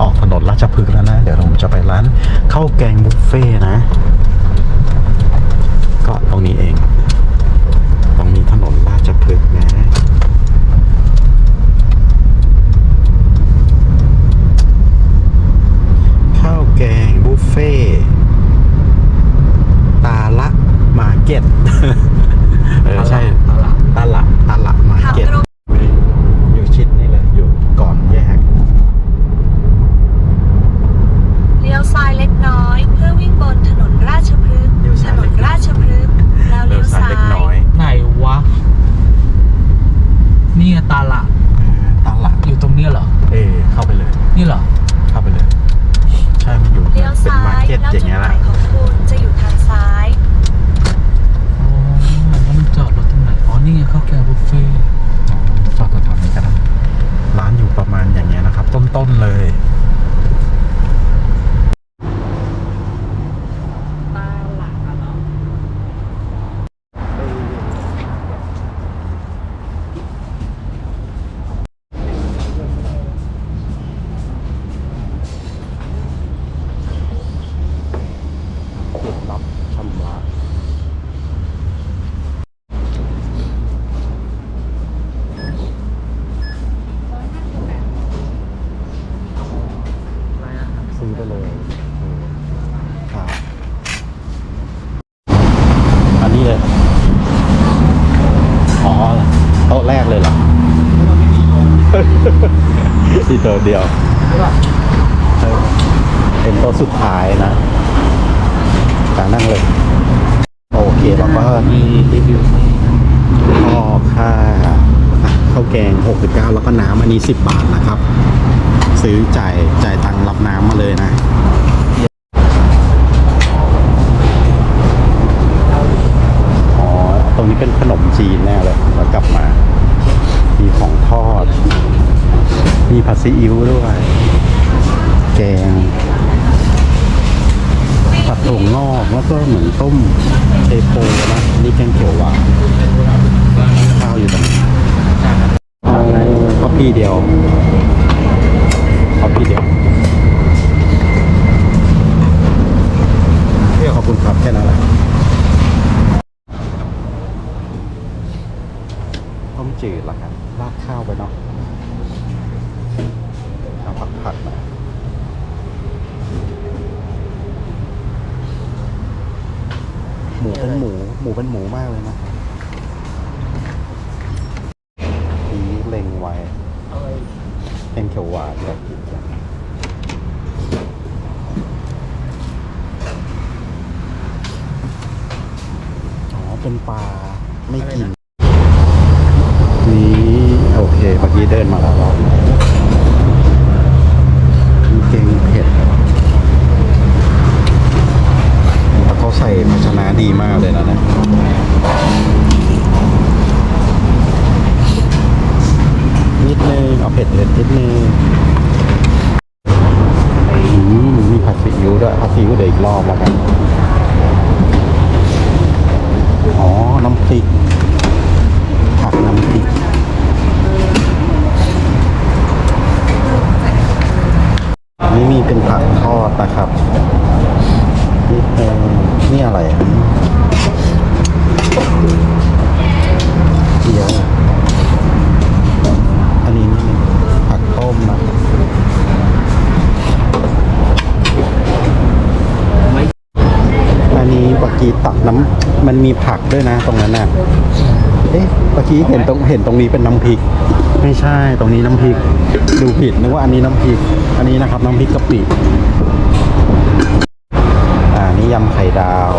ออกถนนราชพฤกษ์แล้วนะ เดี๋ยวผมจะไปร้านข้าวแกงบุฟเฟ่นะ ก็ตรงนี้เอง ตรงนี้ถนนราชพฤกษ์นะข้าวแกงบุฟเฟ่ตาละมาร์เก็ตเออใช่ ตลาด ตลาดตลาดมาร์ ขับ เก็ต ตรง อยู่ชิดนี่เลย อยู่ก่อนแยก เลี้ยวซ้ายเล็กน้อย เพื่อวิ่งบนถนนราชพฤกษ์ เลี้ยว ถ ซ้าย น เล็ น ก ราชพฤกษ์แล้ว เลี้ เลี้ ย ยว ว ซ้า ซ้าย เล็กน้อย ย ไหนวะ นี่ไงตาละ เออตลาด อยู่ตรงเนี้ยเหรอ เออเข้าไปเลย นี่เหรอ เข้าไปเลย ใช่มันอยู่ เลี้ยว เป็น ซ้า มาร์ ย เก็ต แล้ว อย่า จุ ง ด เงี้ย ห แห มา ละ ยของคุณจะอยู่ทางซ้าย อ๋อแล้วมันจอดรถตรงไหน อ๋อ นี่ไงข้าวแกงบุฟเฟ่ต์ จอดแถวๆนี้ก็ได้ร้านอยู่ประมาณอย่างเงี้ยนะครับ ต้นๆเลย ตาละเนาะ จุดรับชำระซื้อไปเลยเออครับอันนี้เลย อ๋อโต๊ะแรกเลยเหรอ ที่โต๊ะ เดียวเป็นโต๊ะสุดท้ายนะจานั่งเลย โอเคแล้วก็มีรีวิวให้ก็ค่าข้าวแกง 69 แล้วก็น้ำอันนี้ 10 บาทนะครับ ซื้อจ่ายจ่ายตังค์รับน้ำมาเลยนะอ๋อตรงนี้เป็นขนมจีนแน่เลยแล้วกลับมา มีของทอด มีผัดซีอิ๊วด้วย แกง ผัดถั่วงอกแล้วก็เหมือนต้มเทโพนะนี่แกงเขียวหวานข้าวอยู่ตรงนี้เอาข้าวพี่เดียวข้าวพี่เดียวเรียกขอบคุณครับแค่นั้นแหละต้มจืดละกันราดข้าวไปเนาะเอาผักผัดมา หมู เป็นหมู หมูเป็นหมูมากเลยนะนี่เล็งไว้เป็นเขียวหวานเลยอ๋อ เป็นปลาไม่กินนี่โอเคเมื่อกี้เดินมาแล้วรอบมีเก่งเผ็ด แล้วเขา ใส่ภาชนะดีมากเลยนะเนี่ยนิดนึงเอาเผ็ดเผ็ดนิดนึงอืมมีผัดซีอิ๊วด้วยผัดซีอิ๊วเดี๋ยวอีกรอบแล้วกัน อ๋อ น้ำพริก ผักน้ำพริกนี่มีเป็นผักทอดนะครับนี่เป็น นี่อะไรอะเกี๊ยวอันนี้นี่ผักต้มนะอันนี้เมื่อกี้ตักน้ำมันมีผักด้วยนะตรงนั้นน่ะเอ๊ะเมื่อกี้เห็นตรงเห็นตรงนี้เป็นน้ำพริก ไม่ใช่ตรงนี้น้ำพริก ดูผิดนึกว่าอันนี้น้ำพริก อันนี้นะครับน้ำพริกกะปิ อ่านี่ยำไข่ดาว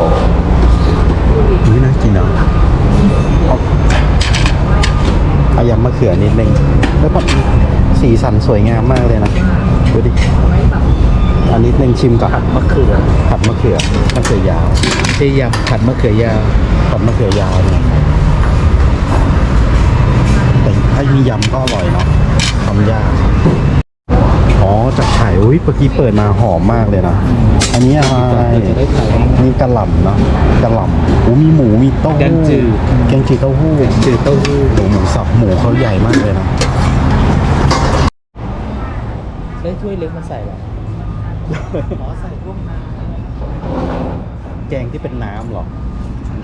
นี่น่ากินเนาะเอาเอายำมะเขือนิดนึงแล้วก็สีสันสวยงามมากเลยนะดูดิอันนี้นึงชิมก่อนผัดมะเขือผัดมะเขือมะเขือยาวเจยำผัดมะเขือยาวผัดมะเขือยาวเนี่ยแต่ถ้ามียำก็อร่อยเนาะทำยากอ๋อจากไข่อุ้ยเมื่อกี้เปิดมาหอมมากเลยนะอั นนี้อะไรเราจะได้ถ่ายนี่กะหล่ำเนาะกะหล่ำโอ้มีหมูมีเต้าหู้แกงจืดแกงจืดเต้าหู้จืดเต้าหู้หมูหมูสับหมูเขาใหญ่มากเลยนะได้ได้ถ้วยเล็กมาใส่เหรออ๋อใส่พวกน้แกงที่เป็นน้ำเหรอ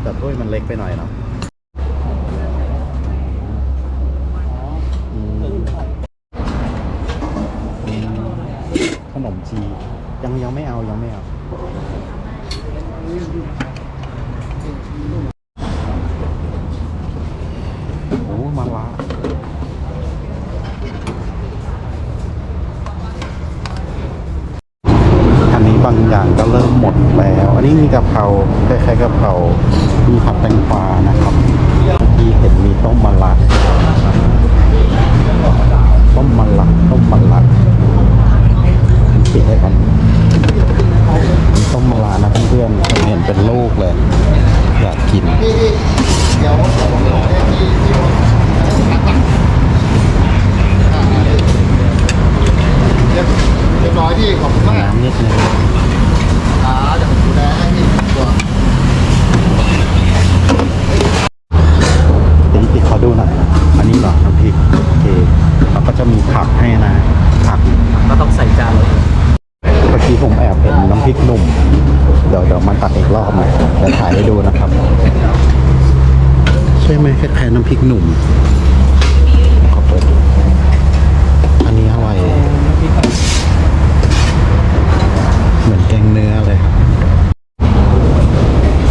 แต่ถ้วยมันเล็กไปหน่อยเนาะอืมอืมขนมจีน ยังยังไม่เอายังไม่เอา โอ้มาละอันนี้บางอย่างก็เริ่มหมดแล้ว อันนี้มีกะเพราคล้ายๆกะเพรา มีผัดแตงกวานะครับที่เห็นมีต้มมะระต้มมะระต้มมะระปิ เป็นลูกเลย อยากกินเรียบร้อยพี่ขอบคุณมากน้ำนิดนึงอ่าเดี๋ยวผมดูแลให้พี่ตัวเดี๋ยวพี่ขอดูหน่อยอันนี้เหรอน้ำพริกโอเคแล้วก็จะมีผักให้นะผักก็ต้องใส่จานเลย มื่อกี้ผมแอบเห็นน้ำพริกหนุ่ม เดี๋ยวเดี๋ยวมาตัดอีกรอบหน่อยจะถ่ายให้ดูนะครับ ใช่ไหมคล้ายๆน้ำพริกหนุ่มขอเปิดดูอันนี้อะไรเหมือนแกงเนื้อเลยครับ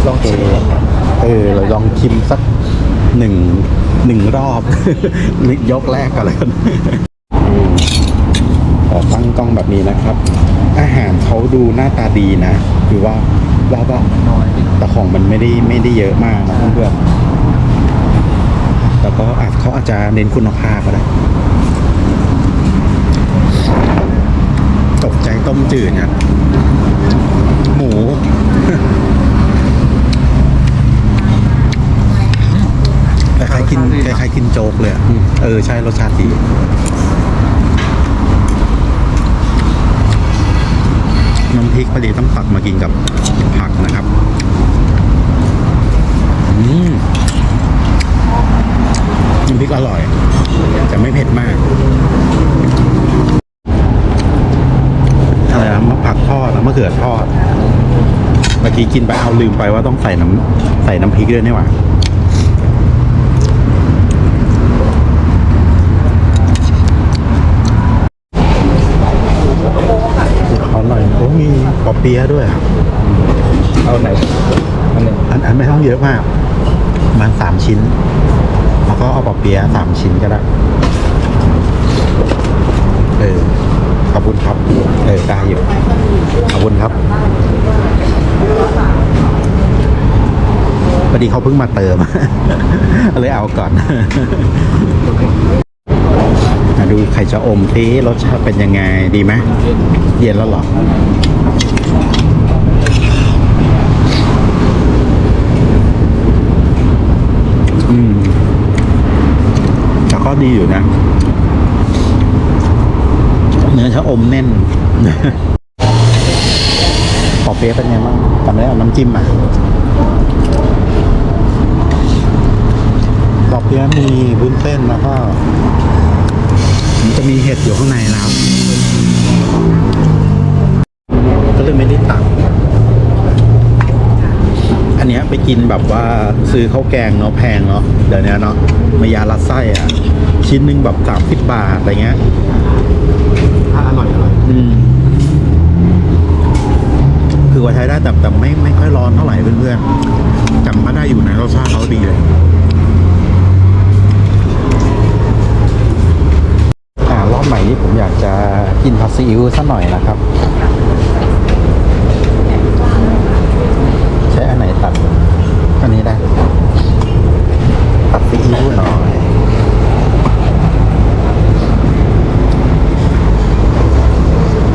ลองชิมเออเราลองชิมสักหนึ่งหนึ่งรอบยกแรกกันเลยกันขอตั้งกล้องแบบนี้นะครับ อาหารเขาดูหน้าตาดีนะคือว่าว่าว่าน้อยไปหน่อยแต่ของมันไม่ได้ไม่ได้เยอะมากนะเพื่อนๆแต่ก็อาจเขาอาจจะเน้นคุณภาพก็ได้ตกใจต้มจืดเนี่ยหมู คล้ายๆกินคล้ายๆกินโจ๊กเลยอะเออ ใช่รสชาติดี น้ำพริกพอดีต้องตักมากินกับผักนะครับอืมน้ำพริกอร่อยแต่ไม่เผ็ดมากอะไรนะมะผักทอดนะมะเขือทอด เมื่อกี้กินไปเอาลืมไปว่าต้องใส่น้ำใส่น้ำพริกด้วยนี่หว่า ขอหน่อยโอ้มี ปอเปี๊ยะด้วยอะเอาไหนอันไหนอันอันไม่ต้องเยอะมากประมันสามชิ้น แล้วก็เอาปอเปี๊ยะสามชิ้นก็ได้ เออ ขอบคุณครับ เออได้อยู่ ขอบคุณครับพอดีเขาเพิ่งมาเติม เลยเอาก่อนมาดูไข่ชะอมทีรสชาติเป็นยังไงดีไหมเย็นแล้วเหรออืมแต่ ก็ดีอยู่นะ เนื้อชะอมแน่นปอเปี๊ยะเป็นไงบ้างตอนนี้เอาน้ำจิ้มมาปอเปี๊ยะมีวุ้นเส้นแล้วก็มันจะมีเห็ดอยู่ข้างในนะครับก็เลยไม่ได้ตัก กินแบบว่าซื้อข้าวแกงเนาะแพงเนาะเดี๋ยวนี้เนาะมายาลัดไส้อะชิ้นหนึ่งแบบสามสิบบาทอะไรเงี้ยอร่อยอร่อยอืมคือว่าใช้ได้แต่แต่ไม่ไม่ค่อยร้อนเท่าไหร่เพื่อนๆจำมาได้อยู่ในะรสชาติเขาดีเลยอ่ารอบใหม่นี้ผมอยากจะกินผัดซีอิ๊วสักหน่อยนะครับ ใช้อันไหนตัด อันนี้ได้ ตัดซีอิ๊วหน่อย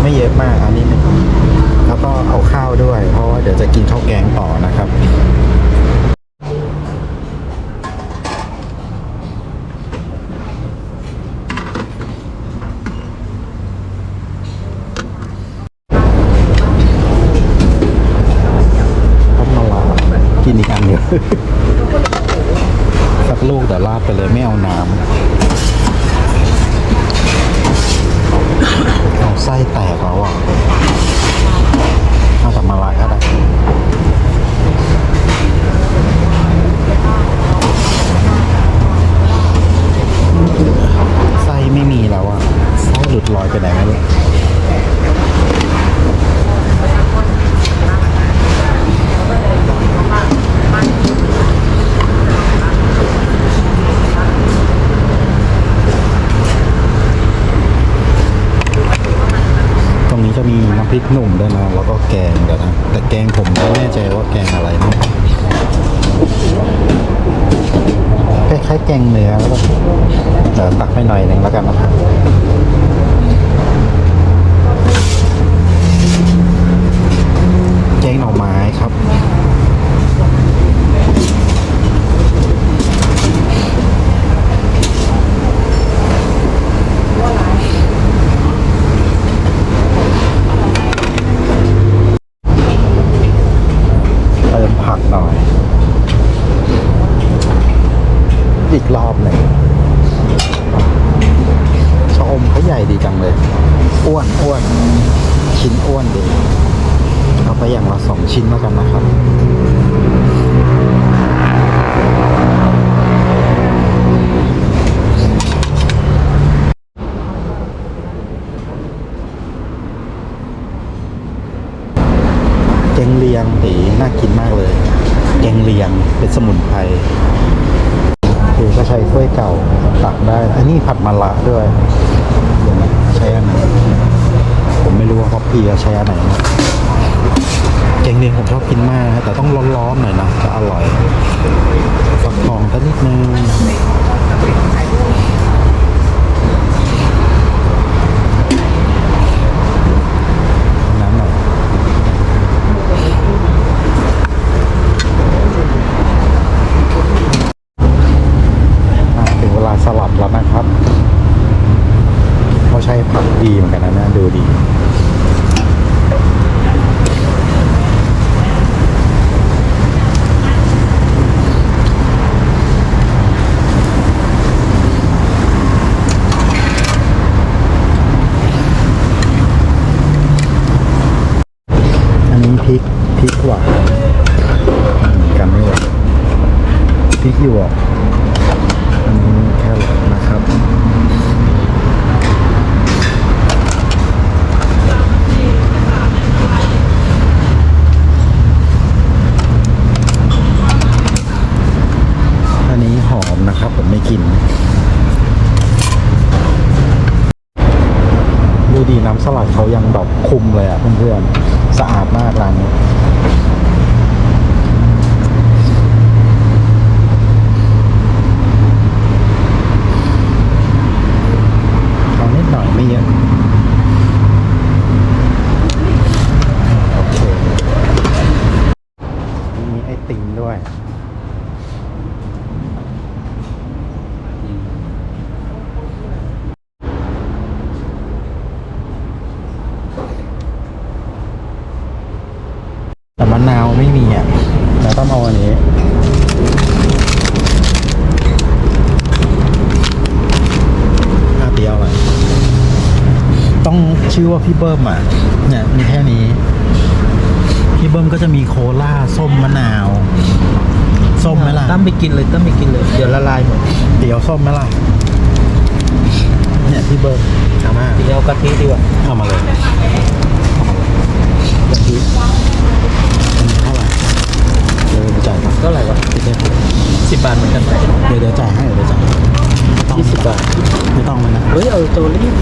ไม่เยอะมากอันนี้หนึ่งแล้วก็เอาข้าวด้วย เพราะว่าเดี๋ยวจะกิน ข้าวแกงต่อนะครับต้มมะลากินอีกอันเดียว สักลูกแต่ราดไปเลยไม่เอาน้ำ เอาไส้ ดลอยไปไหนไม่รู้ตรงนี้จะมีน้ มด้วยนะแล้วก็แกงเดี๋ยวนะแต่แกงผมไม่แน่ใจว่าแกงอะไรนะคล้ายๆแกงเนื้อแล้วก็เดี๋ยวตักไปหน่อยหนึ่งแล้วกันนะครับ แกงหน่อไม้ครับ เติมผักหน่อย อีกรอบหนึ่งชะอมเขาใหญ่ดีจังเลย อ้วนอ้วนชิ้นอ้วนดี เอาไปอย่างละสองชิ้นแล้วกันนะครับ แกงเลี ยงตีน่ากินมากเลย แกงเลียงเป็นสมุนไพรคือก็ใช้ถ้วยเก่าตักได้ อันนี้ผัดมะระด้วยใช้อันไหนผมไม่รู้ว่าเขาพีใช้อันไหนนะแกงเลียงผมชอบกินมากนะแต่ต้องร้อนๆหน่อยนะจะอร่อย ฝักทองสักนิดนึงน้ำหน่อย อะถึงเวลาสลัดแล้วนะครับเขาใช้ผักดีเหมือนกันนะนะดูดี อันนี้พริกพริกหวานกันไม่หวานพริกหยวก อันนี้แครอทนะครับ อันนี้หอมนะครับ ผมไม่กิน ดูดี น้ำสลัดเขายังแบบคุมเลยอะเพื่อนๆสะอาดมากร้านนี้ เอานิดหน่อยไม่เยอะ โอเค มีไอติมด้วย แต่มะนาวไม่มีอะเราต้องเอาอันนี้ ห้าเดียวเลยต้อง ชื่อว่าพี่เบิ้มอะเนี่ยมีแค่นี้ พี่เบิ้มก็จะมีโคลาส้มมะนาว ส้มไหมล่ะตั้มไปกินเลยตั้มไปกินเลย เดี๋ยวละลายหมดเตี๋ยวส้มไหมล่ะเนี่ยพี่เบิ้มเอามาเดี๋ยวเอากะทิดีกว่าเอามาเลยกะทิอันนี้เท่าไหร่เดี๋ยวไปจ่ายก่อนก็อะไรวะพี่เจ๊สิบบาทเหมือนกันเดี๋ยวเดี๋ยวจ่ายให้เดี๋ยวจ่ายไม่ต้อง ยี่สิบบาท ไม่ต้องเลยนะ เฮ้ย เอาตัวรีบ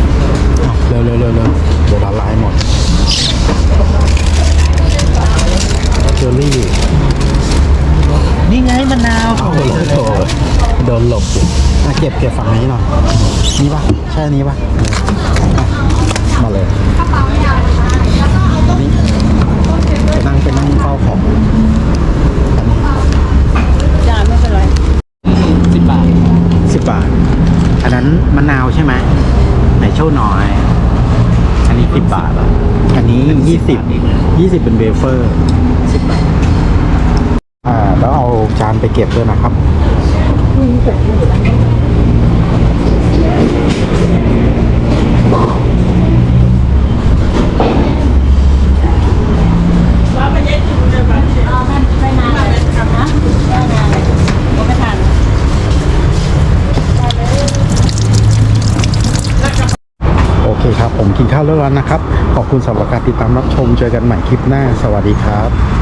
เอาเร็วเร็วเร็วเร็วเดี๋ยวละลายหมดเจอรี่นี่ไงมะนาวเอาเลยโถโดนหลบอยู่อะเก็บเก็บฝั่งนี้หน่อยนี่ปะใช่อันนี้ปะอะมาเลยนี่ไปนั่งไปนั่งเฝ้าของอันนี้จ้าไม่เป็นไรสิบบาทสิบบาท อันนั้นมะนาวใช่ไหมไหนโชว์หน่อย อันนี้สิบบาทอะอันนี้ยี่สิบยี่สิบเป็นเวเฟอร์สิบบาท อ่า แล้วเอาจานไปเก็บด้วยนะครับ กินข้าวเลิกแล้วนะครับ ขอบคุณสำหรับการติดตามรับชม เจอกันใหม่คลิปหน้า สวัสดีครับ